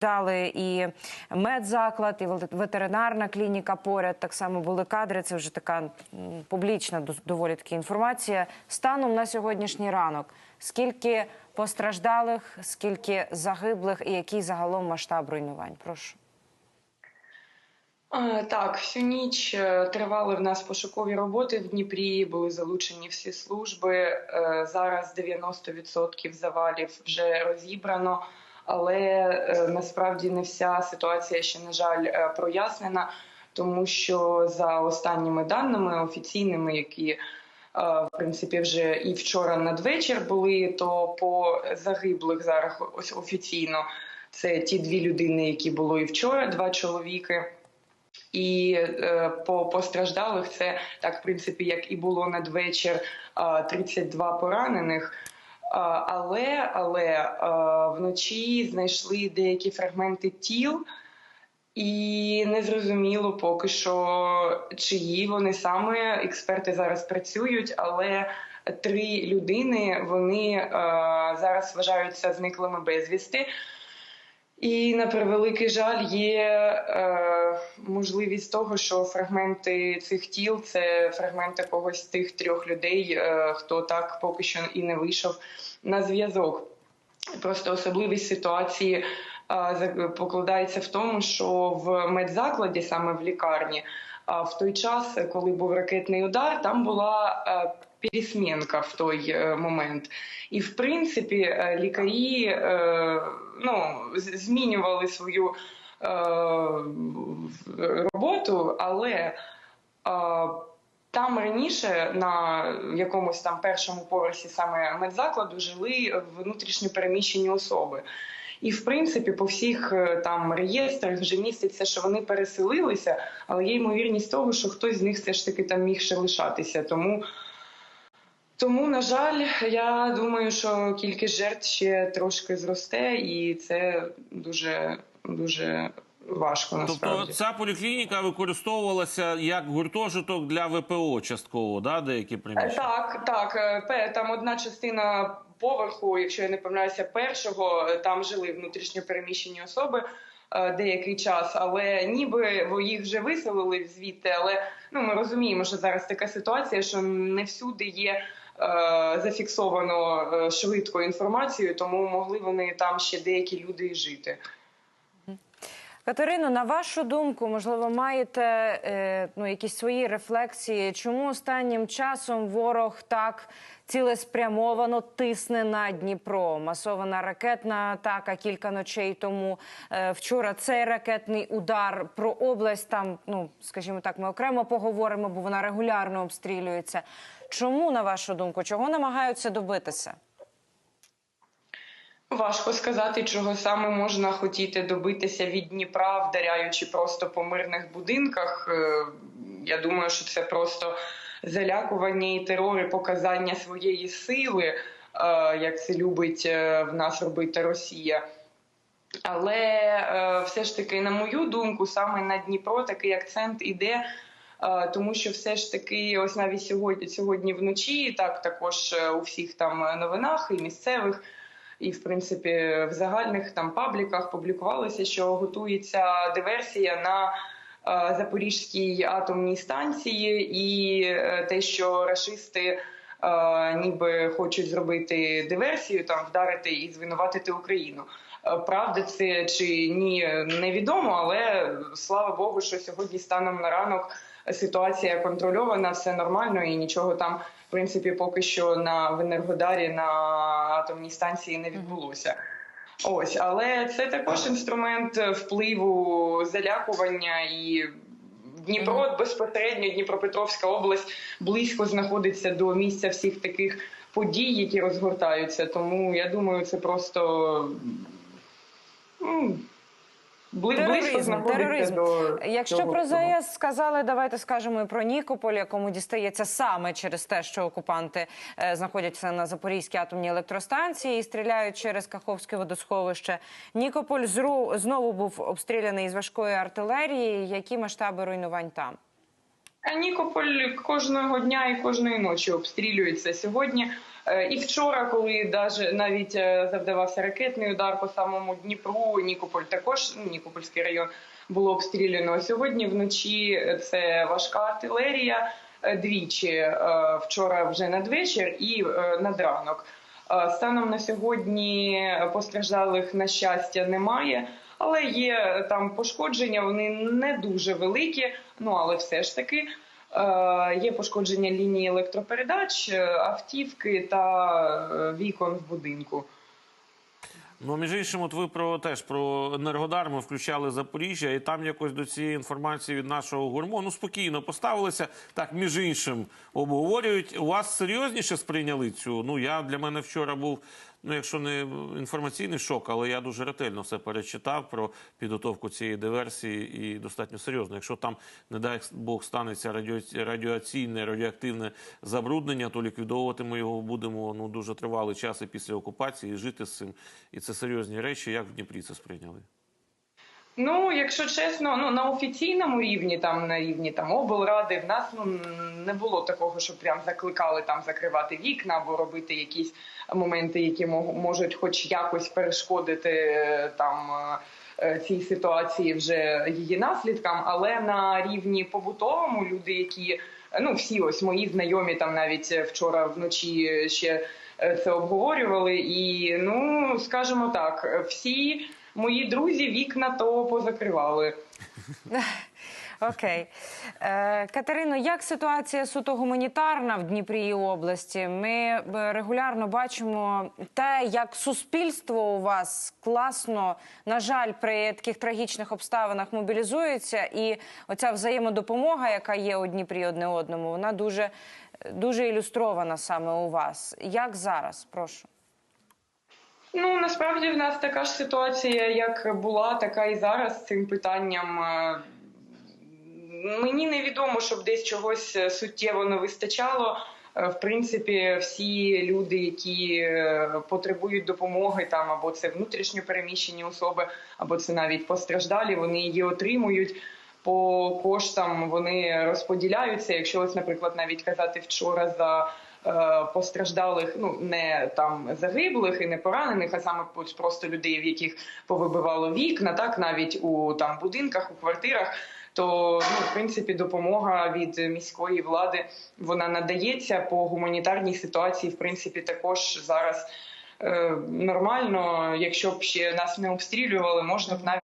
Дали і медзаклад, і ветеринарна клініка поряд. Так само були кадри. Це вже така публічна доволі таки інформація. Станом на сьогоднішній ранок. Скільки постраждалих, скільки загиблих і який загалом масштаб руйнувань? Прошу. Так, всю ніч е, тривали в нас пошукові роботи в Дніпрі. Були залучені всі служби. Е, Зараз 90% завалів вже розібрано, але е, насправді не вся ситуація ще на жаль е, прояснена, тому що за останніми даними офіційними, які е, в принципі вже і вчора надвечір були, то по загиблих зараз ось офіційно це ті дві людини, які були і вчора, два чоловіки. І е, по постраждалих це так, в принципі, як і було надвечір, е, 32 поранених. Але але вночі знайшли деякі фрагменти тіл, і незрозуміло поки що, чиї вони саме експерти зараз працюють, але три людини вони зараз вважаються зниклими безвісти. І на превеликий жаль, є е, можливість того, що фрагменти цих тіл це фрагменти когось з тих трьох людей, е, хто так поки що і не вийшов на зв'язок. Просто особливість ситуації е, покладається в тому, що в медзакладі, саме в лікарні, в той час, коли був ракетний удар, там була пересмінка в той е, момент. І в принципі е, лікарі е, ну, змінювали свою роботу, але там раніше на якомусь там першому поверсі саме медзакладу жили внутрішньо переміщені особи. І в принципі, по всіх там реєстрах вже міститься, що вони переселилися, але є ймовірність того, що хтось з них все ж таки там міг ще лишатися. Тому, тому на жаль, я думаю, що кількість жертв ще трошки зросте, і це дуже дуже важко Тобто ця поліклініка використовувалася як гуртожиток для ВПО частково, да, деякі Е, приміщення? Так, так. е, Там одна частина поверху, якщо я не помиляюся, першого е, там жили внутрішньо переміщені особи е, деякий час, але ніби їх вже виселили звідти. Але ну ми розуміємо, що зараз така ситуація, що не всюди є. Е, Зафіксовано е, швидко інформацію, тому могли вони там ще деякі люди і жити. Катерино, на вашу думку, можливо, маєте е, ну, якісь свої рефлексії, чому останнім часом ворог так цілеспрямовано тисне на Дніпро? Масована ракетна атака кілька ночей тому. Вчора цей ракетний удар про область. Там, ну скажімо так, ми окремо поговоримо, бо вона регулярно обстрілюється. Чому, на вашу думку, чого намагаються добитися? Важко сказати, чого саме можна хотіти добитися від Дніпра, вдаряючи просто по мирних будинках. Е, Я думаю, що це просто залякування і терор, і показання своєї сили, е, як це любить е, в нас робити Росія. Але все ж таки, на мою думку, саме на Дніпро такий акцент іде. Е, Тому що все ж таки, ось навіть сьогодні, сьогодні вночі, так також е, у всіх там новинах і місцевих, і в принципі в загальних там пабліках публікувалося, що готується диверсія на е, Запорізькій атомній станції, і е, те, що рашисти е, ніби хочуть зробити диверсію, там вдарити і звинуватити Україну. Е, Правда, це чи ні, невідомо, але слава Богу, що сьогодні станом на ранок ситуація контрольована, все нормально і нічого там, в принципі, поки що на в Енергодарі на атомній станції не відбулося. Ось, але це також інструмент впливу залякування і. Дніпро безпосередньо Дніпропетровська область близько знаходиться до місця всіх таких подій, які розгортаються. Тому я думаю, це просто Тероризм, тероризм. до Якщо цього про. ЗАЕС сказали, давайте скажемо і про Нікополь, якому дістається саме через те, що окупанти е, знаходяться на Запорізькій атомній електростанції і стріляють через Каховське водосховище. Нікополь зру знову був обстріляний з важкої артилерії. Які масштаби руйнувань там? Нікополь кожного дня і кожної ночі обстрілюється сьогодні. е, І вчора, коли навіть е, завдавався ракетний удар по самому Дніпру, Нікополь також ну, Нікопольський район було обстріляно. Сьогодні вночі це важка артилерія е, двічі. Вчора вже надвечір і над ранок. Е, Станом на сьогодні постраждалих на щастя немає, але є там пошкодження. Вони не дуже великі. Ну але все ж таки е, є пошкодження лінії електропередач, е, автівки та е, вікон в будинку. Ну, між іншим, от ви про теж про Енергодар ми включали Запоріжжя, і там якось до цієї інформації від нашого гурмо ну спокійно поставилися. Так, між іншим, обговорюють. У вас серйозніше сприйняли цю? Ну я для мене вчора був. Ну, якщо не інформаційний шок, але я дуже ретельно все перечитав про підготовку цієї диверсії і достатньо серйозно. Якщо там, не дай Бог, станеться радіаційне, радіоактивне забруднення, то ліквідовувати ми його будемо ну дуже тривалий час і після окупації і жити з цим. І це серйозні речі. Як в Дніпрі це сприйняли? Ну, якщо чесно, ну на офіційному рівні, там на рівні там облради, в нас ну не було такого, що прям закликали там закривати вікна або робити якісь моменти, які можуть, хоч якось перешкодити е, там. е, е, Цій ситуації вже її наслідкам, але на рівні побутовому люди, які ну всі ось мої знайомі, там навіть вчора вночі ще це обговорювали. І ну скажімо так, всі мої друзі вікна то позакривали. Окей. Е, Катерино, як ситуація суто гуманітарна в Дніпрі і області? Ми е, регулярно бачимо те, як суспільство у вас класно, на жаль, при таких трагічних обставинах мобілізується, і оця взаємодопомога, яка є у Дніпрі одне одному, вона дуже, дуже ілюстрована саме у вас. Як зараз? Прошу. Ну насправді в нас така ж ситуація, як була, така і зараз з цим питанням. Е, Мені невідомо, щоб десь чогось е, суттєво не вистачало. Е, В принципі, всі люди, які потребують допомоги, там або це внутрішньо переміщені особи, або це навіть постраждалі, вони її отримують. По коштам вони розподіляються. Якщо ось, наприклад, навіть казати вчора за постраждалих, ну не там загиблих і не поранених, а саме просто людей, в яких повибивало вікна, так навіть у там будинках, у квартирах. То ну, в принципі допомога від міської влади вона надається по гуманітарній ситуації. В принципі, також зараз е, нормально. Якщо б ще нас не обстрілювали, можна б навіть.